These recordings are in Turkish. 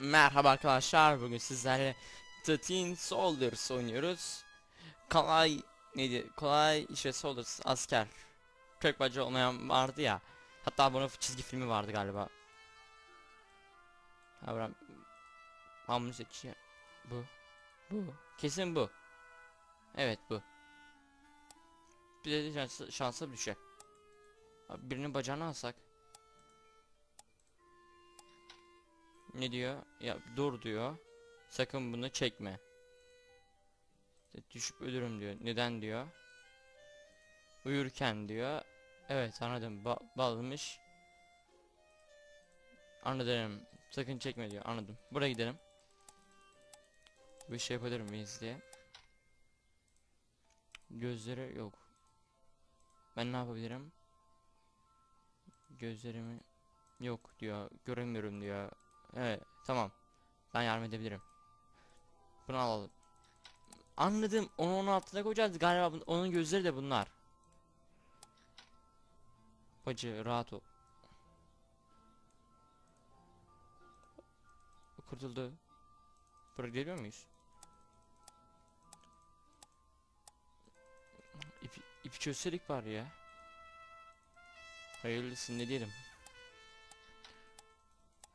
Merhaba arkadaşlar bugün sizlerle The Teen Soldiers oynuyoruz. Kolay neydi? Kolay işte Soldiers asker. Kök bacı olmayan vardı ya. Hatta bunun çizgi filmi vardı galiba. Abraham Ben bunu seçeceğim Bu. Bu. Kesin bu. Evet bu. Bir de şansı, şansa düşer Birinin bacağını alsak Ne diyor? Ya dur diyor. Sakın bunu çekme. Düşüp ölürüm diyor. Neden diyor? Uyurken diyor. Evet anladım. Ba bağlamış. Anladım. Sakın çekme diyor. Anladım. Buraya gidelim. Bir şey yapabilir miyiz diye. Gözleri yok. Ben ne yapabilirim? Gözlerimi yok diyor. Göremiyorum diyor. Evet tamam. Ben yardım edebilirim. Bunu alalım. Anladım. Onu onun altına koyacağız. Galiba onun gözleri de bunlar. Bacı rahat ol. Kurtuldu. Buraya geliyor muyuz? İpi, ipi çözseydik var ya. Hayırlısı ne diyelim.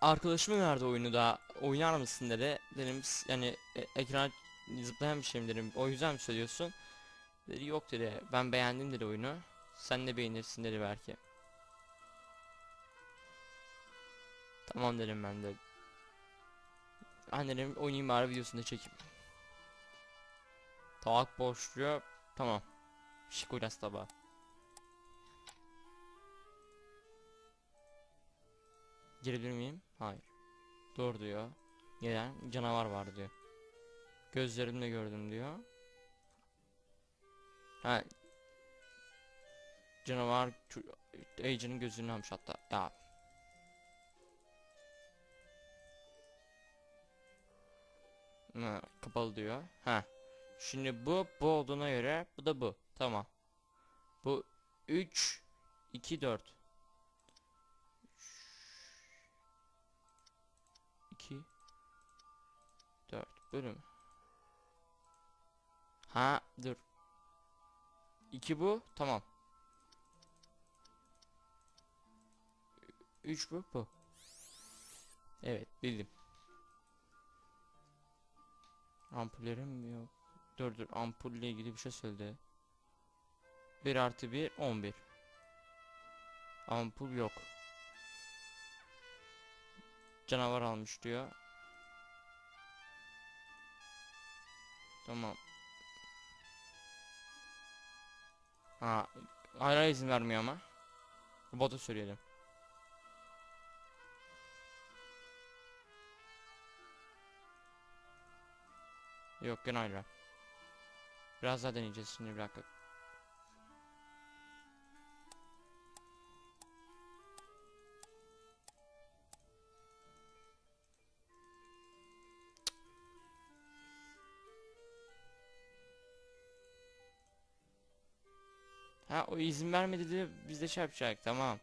Arkadaşım önerdi oyunu da oynar mısın dedi. Dedim "S- yani e, ekran zıplayan bir şeyim dedim. O yüzden mi söylüyorsun? Dedi yok dedi. Ben beğendim dedi oyunu. Sen de beğenirsin dedi belki. Tamam dedim ben de. Ben dedim oynayayım bari videosunu çekeyim. Tabak boş diyor. Tamam. Şık koyacağız tabağa. Girebilir miyim? Hayır. Doğru diyor. Neden? Canavar var diyor. Gözlerimle gördüm diyor. Ha. Canavar Agent'ın gözünü almış hatta. Ya. Ha, kapalı diyor. Ha. Şimdi bu bu olduğuna göre bu da bu. Tamam. Bu 3 2 4 bölüm. Ha dur. 2 bu tamam. 3 bu bu. Evet bildim. Ampullerim yok. Dur dur ampulle ilgili bir şey söyledi. 1 artı 1 11. Ampul yok. Canavar almış diyor. Tamam. Ha, hala izin vermiyor ama. Robota söyleyelim. Yok gene hala. Biraz daha deneyeceğiz şimdi bir dakika. Ha o izin vermedi de biz de şey yapacak tamam.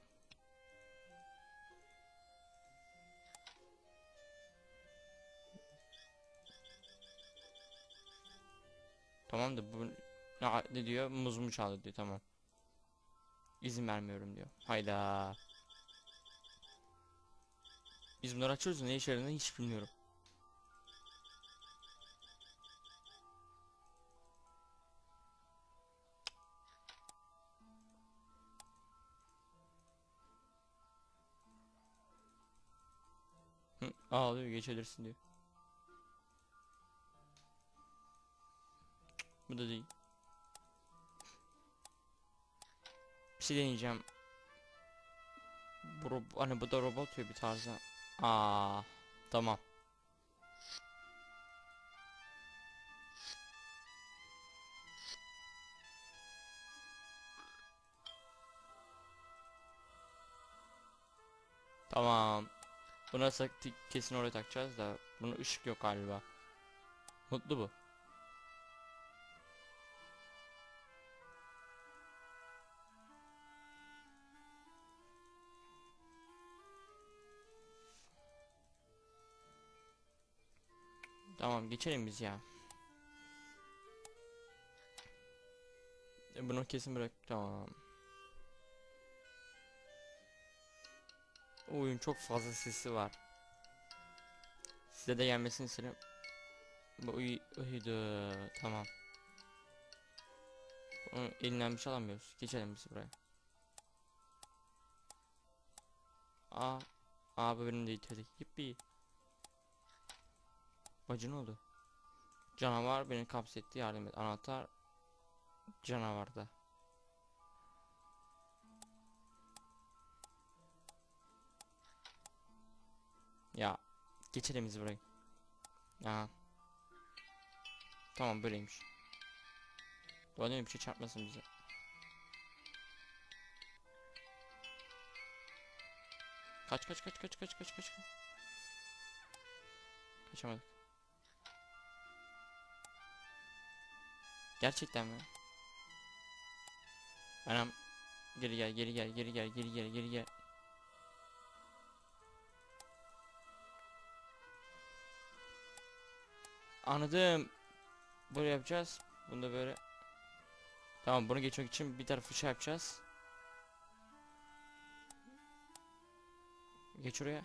Tamam da bu ne, diyor? Muz mu çaldı diyor tamam. İzin vermiyorum diyor. Hayda. Biz bunları açıyoruz ne işe yaradığını hiç bilmiyorum. Hı, ağlıyor geçebilirsin diyor. Bu da değil. Bir şey deneyeceğim. Bu hani bu da robot ya bir tarzda. Aa, tamam. Tamam. Buna saktik kesin oraya takacağız da bunun ışık yok galiba. Mutlu bu. Tamam geçelim biz ya. E, Bunu kesin bırak. Tamam. Oyun çok fazla sesi var. Size de gelmesini isterim. Bu uy uydu. Tamam. Onu elinden bir şey alamıyoruz. Geçelim biz buraya. Aa. Aa bu benim de itedik. Yippi. Bacı ne oldu? Canavar beni kapsetti yardım et. Anahtar canavarda. Geçelim biz burayı. Aha. Tamam böyleymiş. Doğru bir şey çarpmasın bize. Kaç kaç kaç kaç kaç kaç kaç. Kaçamadık. Gerçekten mi? Anam geri gel geri gel geri gel geri gel geri gel. Anladım. Böyle yapacağız. Bunu da böyle. Tamam bunu geçmek için bir tarafı şey yapacağız. Geç oraya.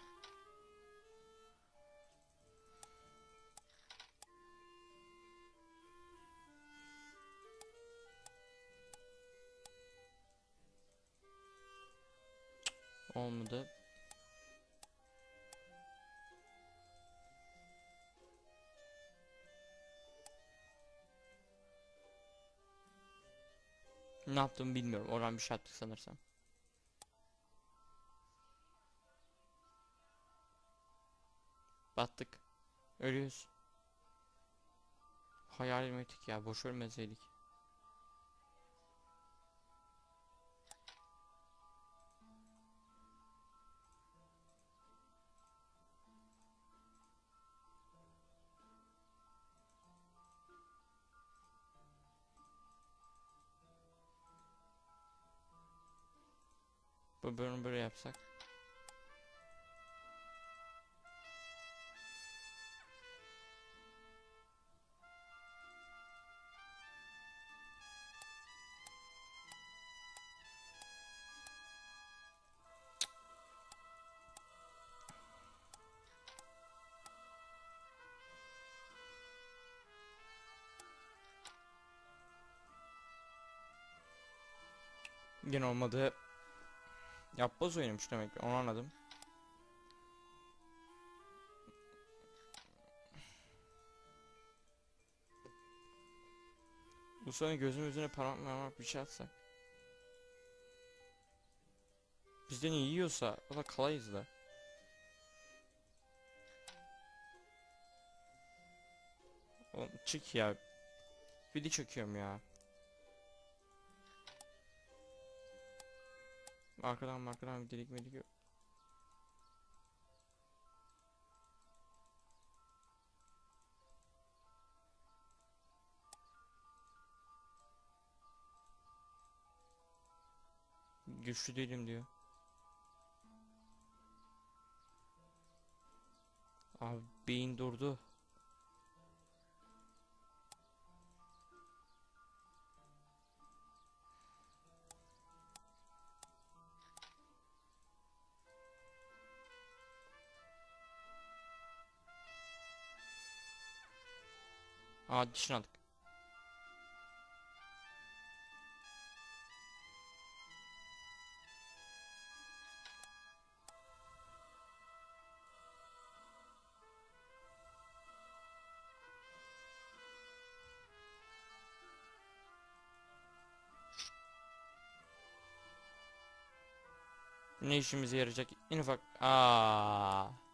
Olmadı. Ne yaptığımı bilmiyorum. Oradan bir şey yaptık sanırsam. Battık. Ölüyoruz. Hayal ettik ya. Boş ölmeseydik. Bu bölümü böyle yapsak. Yine olmadı. Yapboz oynamış demek ki onu anladım. Bu sonra gözüm yüzüne parmak parmak bir şey atsak. Bizden iyi yiyorsa o da kalayız da. Oğlum çık ya. Video çekiyorum ya. Arkadan arkadan bir delik melik yok. Güçlü değilim diyor. Abi beyin durdu. Aa dişini aldık. Ne işimize yarayacak? En ufak. Aa.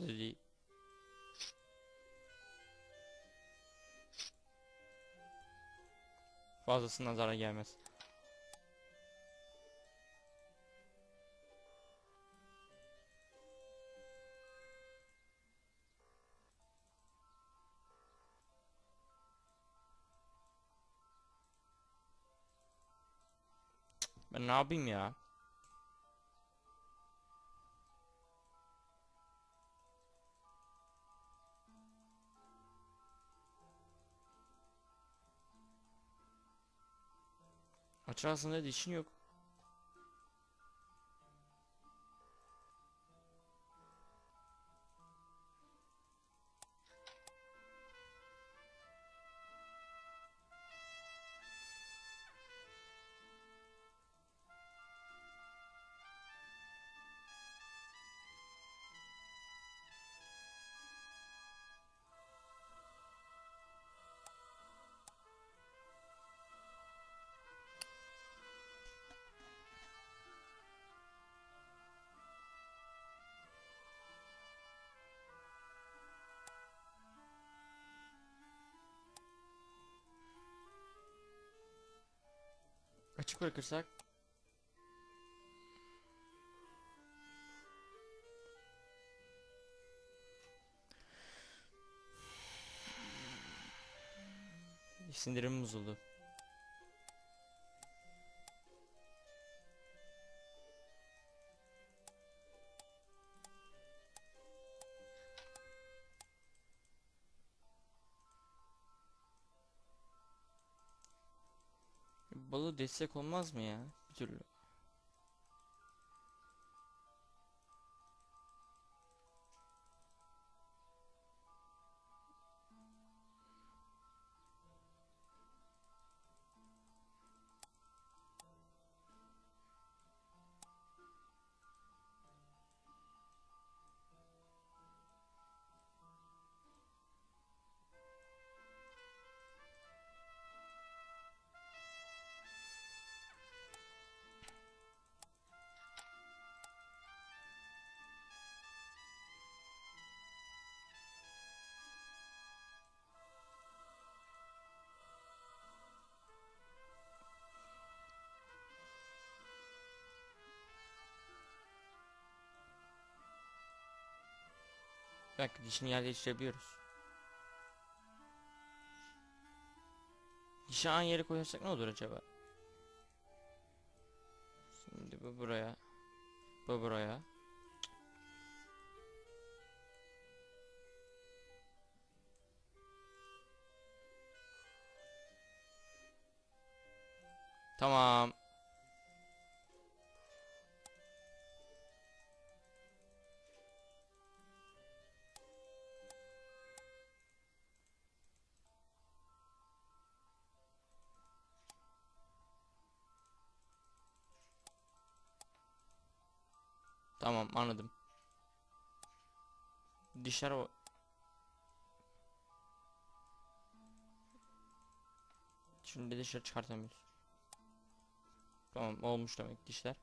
Lili. Fazlasından zarar gelmez. Ben ne yapayım ya? Açık aslında dişin yok. Açık bırakırsak Sindirim bozuldu. Balı destek olmaz mı ya? Bir türlü. Dakika dişini yerleştirebiliyoruz. Dişi aynı yere koyarsak ne olur acaba? Şimdi bu buraya. Bu buraya. Tamam. Tamam anladım. Dişler o Şimdi dışarı çıkartamıyoruz. Tamam olmuş demek dişler.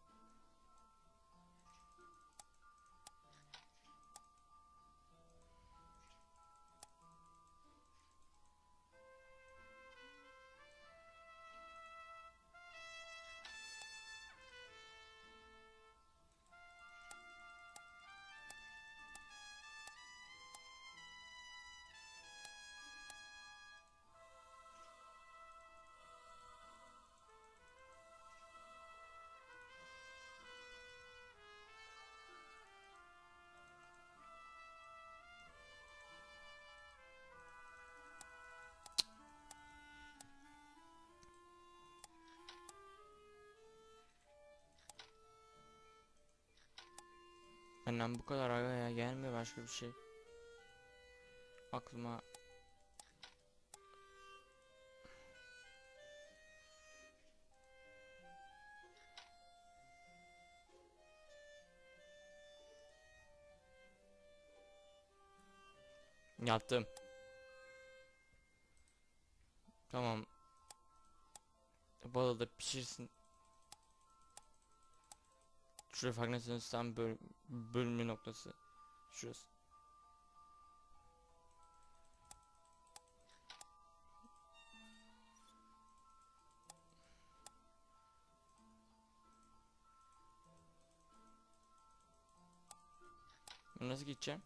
Benden bu kadar aga gelmiyor başka bir şey. Aklıma Yaptım. Tamam. Balığı da pişirsin. Şuraya Fragmentation böl bölümü noktası. Şurası. Ben Nasıl gideceğim?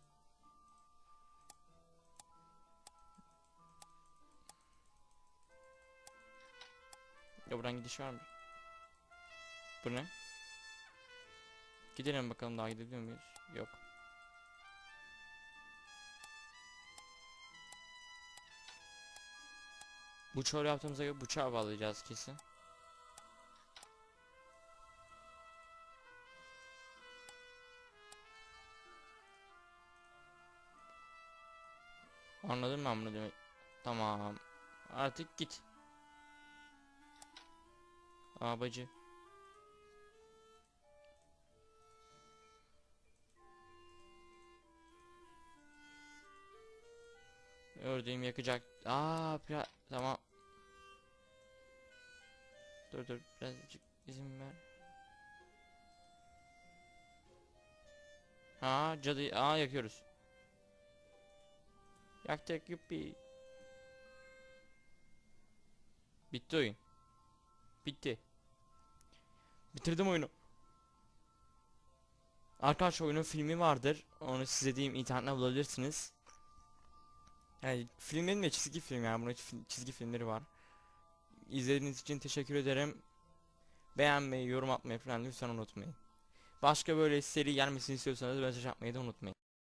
Ya buradan gidiş var mı? Bu ne? Gidelim bakalım daha gidebiliyor muyuz? Yok. Bıçağı yaptığımıza göre bıçağı bağlayacağız kesin. Anladın mı bunu demek? Tamam. Artık git. Aa Ördüğüm yakacak. Aa biraz tamam. Dur dur birazcık izin ver. Ha cadı aa yakıyoruz. Yaktık yuppi. Bitti oyun. Bitti. Bitirdim oyunu. Arkadaşlar oyunun filmi vardır. Onu size diyeyim internetten bulabilirsiniz. Yani film dedim de çizgi film yani bunun çiz- çizgi filmleri var. İzlediğiniz için teşekkür ederim. Beğenmeyi, yorum atmayı falan lütfen unutmayın. Başka böyle seri gelmesini istiyorsanız mesaj atmayı da unutmayın.